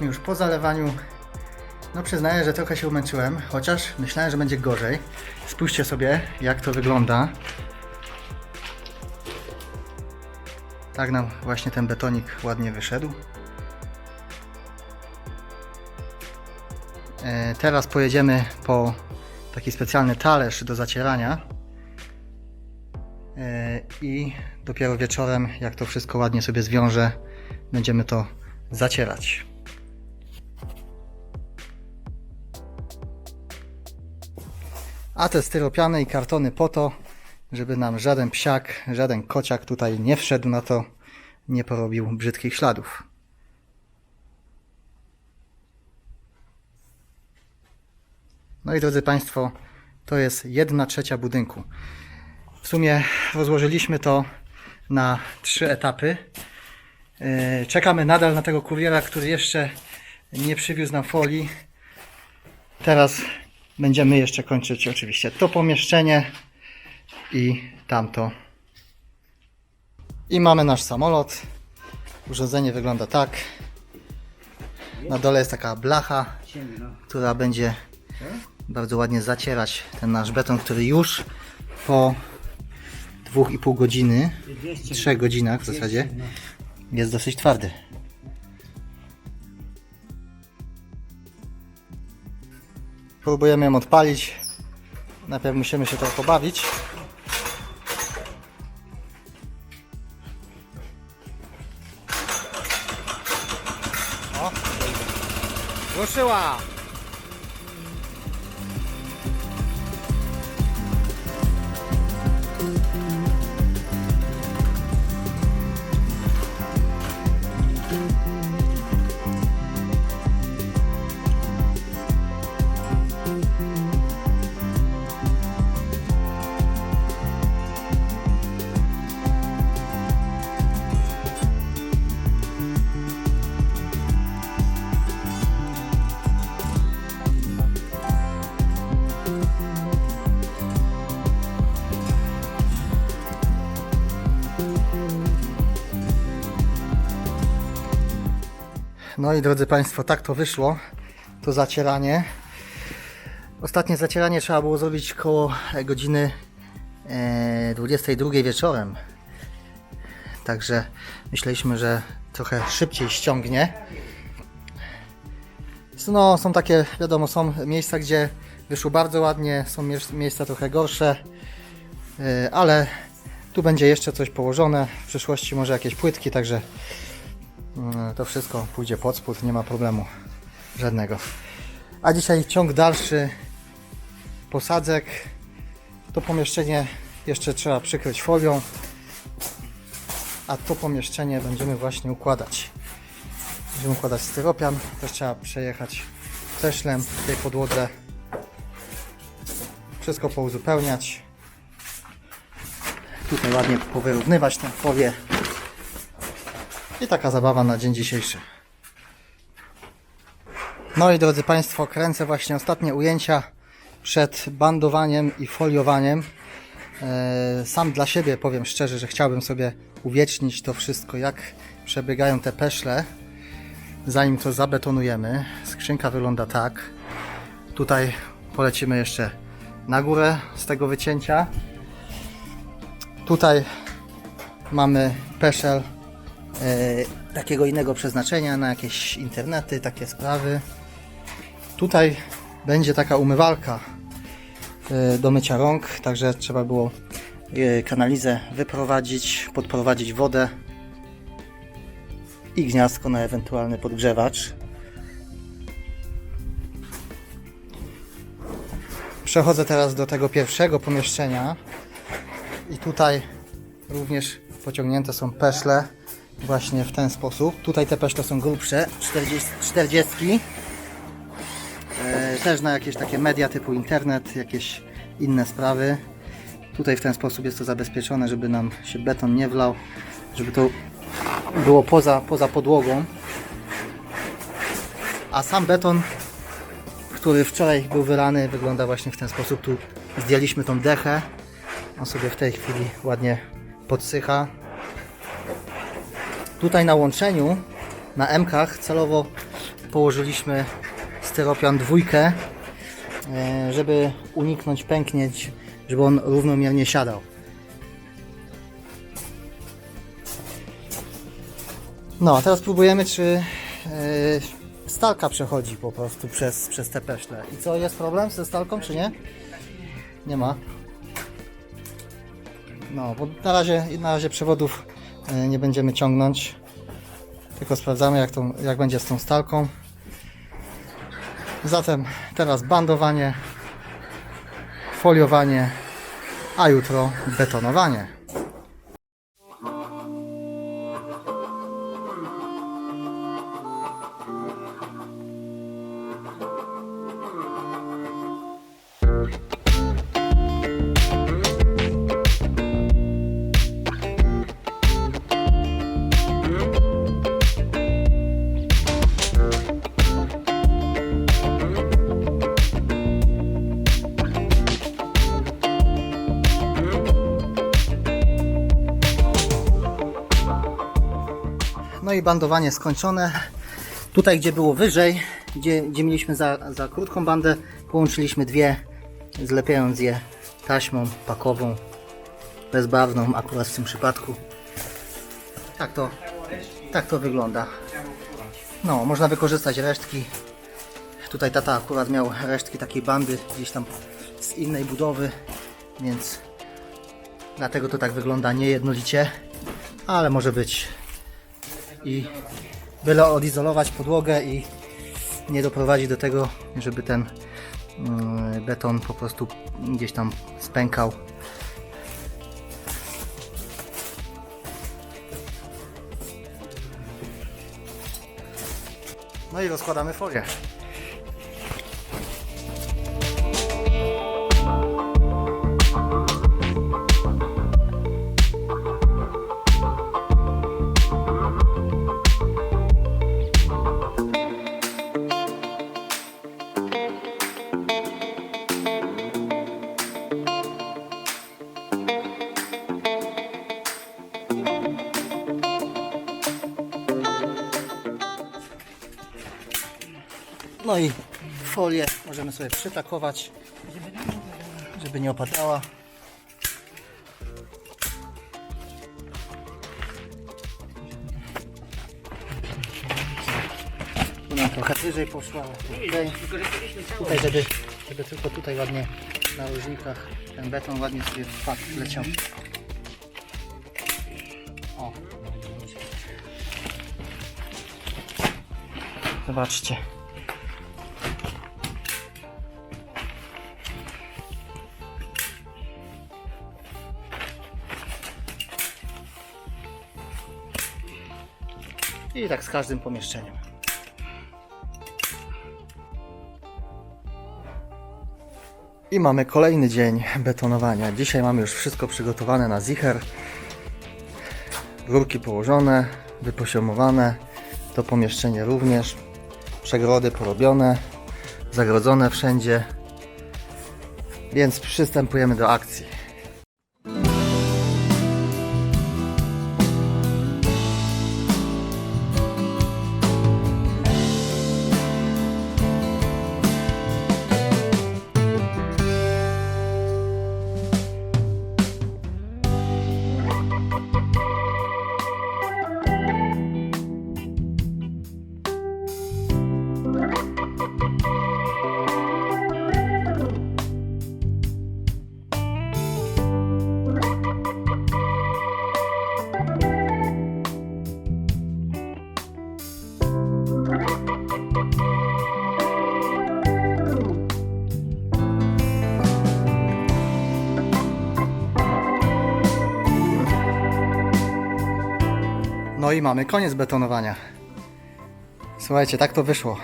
Jesteśmy już po zalewaniu. No przyznaję, że trochę się umęczyłem, chociaż myślałem, że będzie gorzej. Spójrzcie sobie, jak to wygląda. Tak nam właśnie ten betonik ładnie wyszedł. E, Teraz pojedziemy po taki specjalny talerz do zacierania. E, I dopiero wieczorem, jak to wszystko ładnie sobie zwiąże, będziemy to zacierać. A te styropiany i kartony po to, żeby nam żaden psiak, żaden kociak tutaj nie wszedł na to, nie porobił brzydkich śladów. No i drodzy Państwo, to jest jedna trzecia budynku. W sumie rozłożyliśmy to na trzy etapy. Yy, Czekamy nadal na tego kuriera, który jeszcze nie przywiózł nam folii. Teraz będziemy jeszcze kończyć oczywiście to pomieszczenie i tamto. I mamy nasz samolot. Urządzenie wygląda tak. Na dole jest taka blacha, która będzie bardzo ładnie zacierać ten nasz beton, który już po dwóch i pół godziny, trzech godzinach w zasadzie, jest dosyć twardy. Próbujemy ją odpalić. Najpierw musimy się trochę pobawić. O, ruszyła! No i drodzy Państwo, tak to wyszło. To zacieranie. Ostatnie zacieranie trzeba było zrobić koło godziny e, 22 wieczorem. Także myśleliśmy, że trochę szybciej ściągnie. No, są takie, wiadomo, są miejsca, gdzie wyszło bardzo ładnie, są mie- miejsca trochę gorsze, e, ale tu będzie jeszcze coś położone. W przyszłości może jakieś płytki, także to wszystko pójdzie pod spód, nie ma problemu żadnego. A dzisiaj ciąg dalszy posadzek. To pomieszczenie jeszcze trzeba przykryć folią, a to pomieszczenie będziemy właśnie układać. Będziemy układać styropian, też trzeba przejechać teślem w tej podłodze. Wszystko pouzupełniać. Tutaj ładnie powyrównywać tę folię. I taka zabawa na dzień dzisiejszy. No i drodzy Państwo, kręcę właśnie ostatnie ujęcia przed bandowaniem i foliowaniem. E, Sam dla siebie powiem szczerze, że chciałbym sobie uwiecznić to wszystko, jak przebiegają te peszle, zanim to zabetonujemy. Skrzynka wygląda tak. Tutaj polecimy jeszcze na górę z tego wycięcia. Tutaj mamy peszel takiego innego przeznaczenia na jakieś internety, takie sprawy. Tutaj będzie taka umywalka e, do mycia rąk, także trzeba było e, kanalizę wyprowadzić, podprowadzić wodę i gniazdko na ewentualny podgrzewacz. Przechodzę teraz do tego pierwszego pomieszczenia i tutaj również pociągnięte są peszle właśnie w ten sposób. Tutaj te peszle są grubsze, 40, 40. E, też na jakieś takie media typu internet, jakieś inne sprawy. Tutaj w ten sposób jest to zabezpieczone, żeby nam się beton nie wlał, żeby to było poza, poza podłogą. A sam beton, który wczoraj był wylany, wygląda właśnie w ten sposób. Tu zdjęliśmy tą dechę. On sobie w tej chwili ładnie podsycha. Tutaj na łączeniu, na M-kach celowo położyliśmy styropian dwójkę, e, żeby uniknąć pęknięć, żeby on równomiernie siadał. No, a teraz próbujemy, czy e, stalka przechodzi po prostu przez, przez te peszle. I co, jest problem ze stalką, czy nie? Nie ma. No, bo na razie, na razie przewodów nie będziemy ciągnąć. Tylko sprawdzamy, jak, jak będzie z tą stalką. Zatem teraz bandowanie, foliowanie, a jutro betonowanie. Bandowanie skończone. Tutaj, gdzie było wyżej, gdzie, gdzie mieliśmy za, za krótką bandę, połączyliśmy dwie, zlepiając je taśmą pakową, bezbarwną, akurat w tym przypadku. Tak to, tak to wygląda. No, można wykorzystać resztki. Tutaj tata akurat miał resztki takiej bandy gdzieś tam z innej budowy, więc dlatego to tak wygląda niejednolicie, ale może być i byle odizolować podłogę i nie doprowadzić do tego, żeby ten mm, beton po prostu gdzieś tam spękał. No i rozkładamy folię. Folię możemy sobie przytakować, żeby nie opadała. Nam trochę wyżej poszła. Tutaj żeby, żeby tylko tutaj ładnie na różnikach ten beton ładnie sobie wpadł, leciał. O. Zobaczcie. I tak z każdym pomieszczeniem. I mamy kolejny dzień betonowania. Dzisiaj mamy już wszystko przygotowane na zicher. Rurki położone, wypoziomowane. To pomieszczenie również. Przegrody porobione, zagrodzone wszędzie. Więc przystępujemy do akcji. No i mamy koniec betonowania. Słuchajcie, tak to wyszło.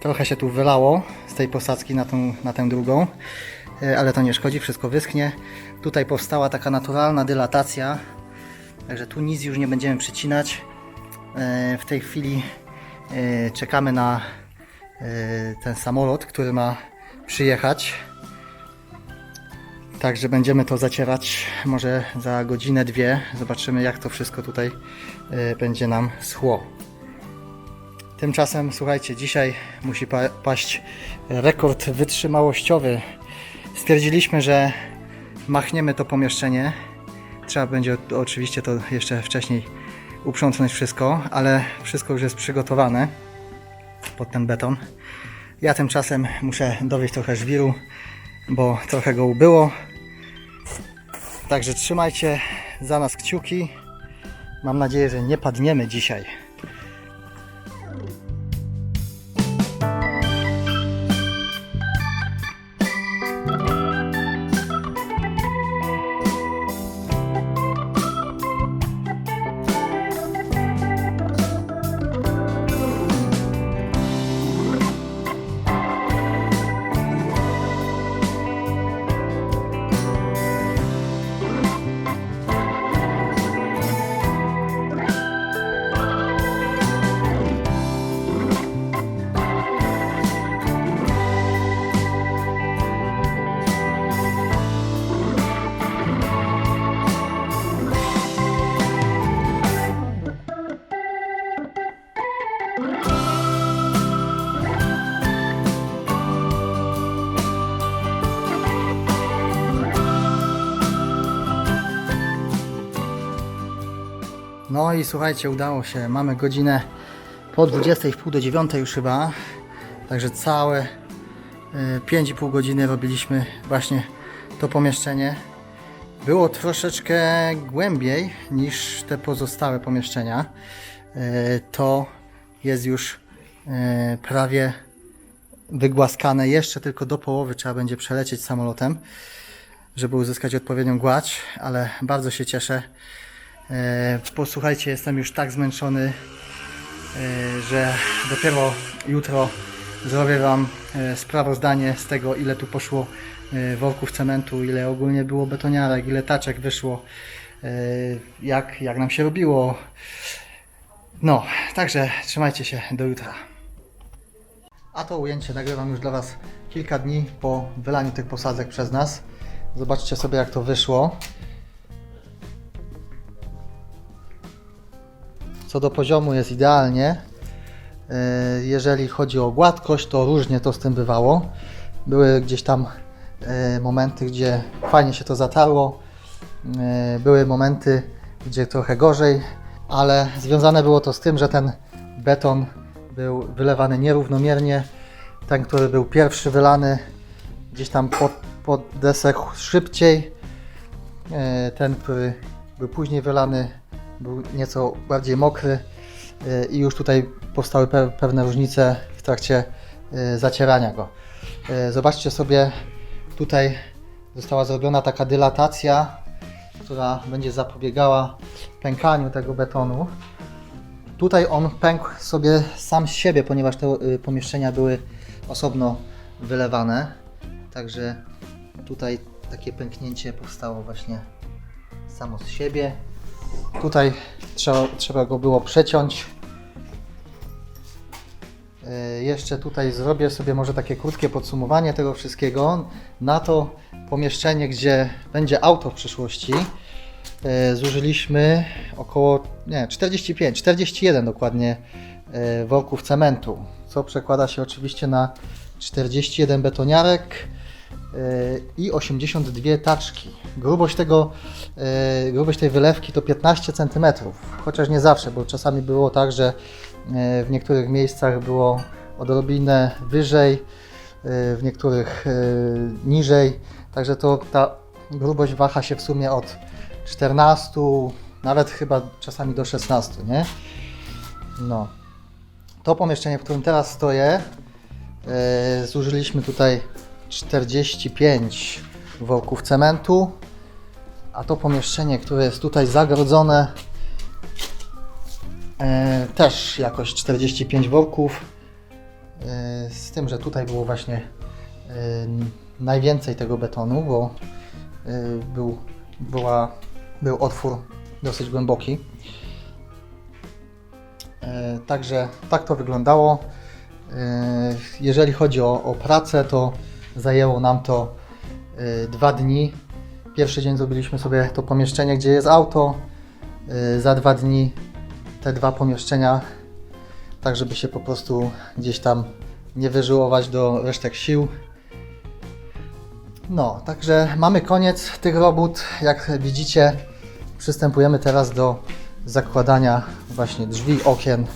Trochę się tu wylało z tej posadzki na, tą, na tę drugą, e, ale to nie szkodzi, wszystko wyschnie. Tutaj powstała taka naturalna dylatacja, także tu nic już nie będziemy przycinać. E, W tej chwili e, czekamy na ten samolot, który ma przyjechać. Także będziemy to zacierać może za godzinę, dwie. Zobaczymy jak to wszystko tutaj e, będzie nam schło. Tymczasem, słuchajcie, dzisiaj musi pa- paść rekord wytrzymałościowy. Stwierdziliśmy, że machniemy to pomieszczenie. Trzeba będzie oczywiście to jeszcze wcześniej uprzątnąć wszystko, ale wszystko już jest przygotowane pod ten beton. Ja tymczasem muszę dowieść trochę żwiru, bo trochę go ubyło. Także trzymajcie za nas kciuki. Mam nadzieję, że nie padniemy dzisiaj. No i słuchajcie, udało się. Mamy godzinę po 20, w pół do 9 już chyba. Także całe y, 5,5 godziny robiliśmy właśnie to pomieszczenie. Było troszeczkę głębiej niż te pozostałe pomieszczenia. Y, To jest już y, prawie wygłaskane. Jeszcze tylko do połowy trzeba będzie przelecieć samolotem, żeby uzyskać odpowiednią gładź, ale bardzo się cieszę. E, Posłuchajcie, jestem już tak zmęczony, e, że dopiero jutro zrobię Wam e, sprawozdanie z tego, ile tu poszło worków cementu, ile ogólnie było betoniarek, ile taczek wyszło, jak, jak nam się robiło. No, także trzymajcie się, do jutra. A to ujęcie nagrywam już dla Was kilka dni po wylaniu tych posadzek przez nas. Zobaczcie sobie, jak to wyszło. Co do poziomu jest idealnie. E, Jeżeli chodzi o gładkość, to różnie to z tym bywało. Były gdzieś tam e, momenty, gdzie fajnie się to zatarło. E, Były momenty, gdzie trochę gorzej, ale związane było to z tym, że ten beton był wylewany nierównomiernie. Ten, który był pierwszy wylany, gdzieś tam pod, pod desek szybciej. Ten, który był później wylany, był nieco bardziej mokry e, i już tutaj powstały pe- pewne różnice w trakcie e, zacierania go. E, Zobaczcie sobie, tutaj została zrobiona taka dylatacja, która będzie zapobiegała pękaniu tego betonu. Tutaj on pękł sobie sam z siebie, ponieważ te y, pomieszczenia były osobno wylewane. Także tutaj takie pęknięcie powstało właśnie samo z siebie. Tutaj trzeba, trzeba go było przeciąć. E, Jeszcze tutaj zrobię sobie może takie krótkie podsumowanie tego wszystkiego. Na to pomieszczenie, gdzie będzie auto w przyszłości, e, zużyliśmy około nie, 45, 41 dokładnie e, worków cementu, co przekłada się oczywiście na 41 betoniarek i 82 taczki. Grubość, tego, e, grubość tej wylewki to 15 cm, chociaż nie zawsze, bo czasami było tak, że e, w niektórych miejscach było odrobinę wyżej, e, w niektórych niżej, także to ta grubość waha się w sumie od 14, nawet chyba czasami do 16, nie? No. To pomieszczenie, w którym teraz stoję, zużyliśmy tutaj 45 worków cementu, a to pomieszczenie, które jest tutaj zagrodzone, e, też jakoś 45 worków. E, z tym, że tutaj było właśnie e, najwięcej tego betonu, bo był, była, był otwór dosyć głęboki. Także tak to wyglądało. Jeżeli chodzi o, o pracę, to zajęło nam to e, dwa dni. Pierwszy dzień zrobiliśmy sobie to pomieszczenie, gdzie jest auto. E, Za dwa dni te dwa pomieszczenia tak żeby się po prostu gdzieś tam nie wyżyłować do resztek sił. No, także mamy koniec tych robót. Jak widzicie, przystępujemy teraz do zakładania właśnie drzwi, okien,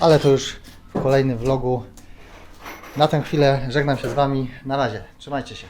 ale to już w kolejnym vlogu. Na tę chwilę żegnam się z Wami. Na razie, trzymajcie się.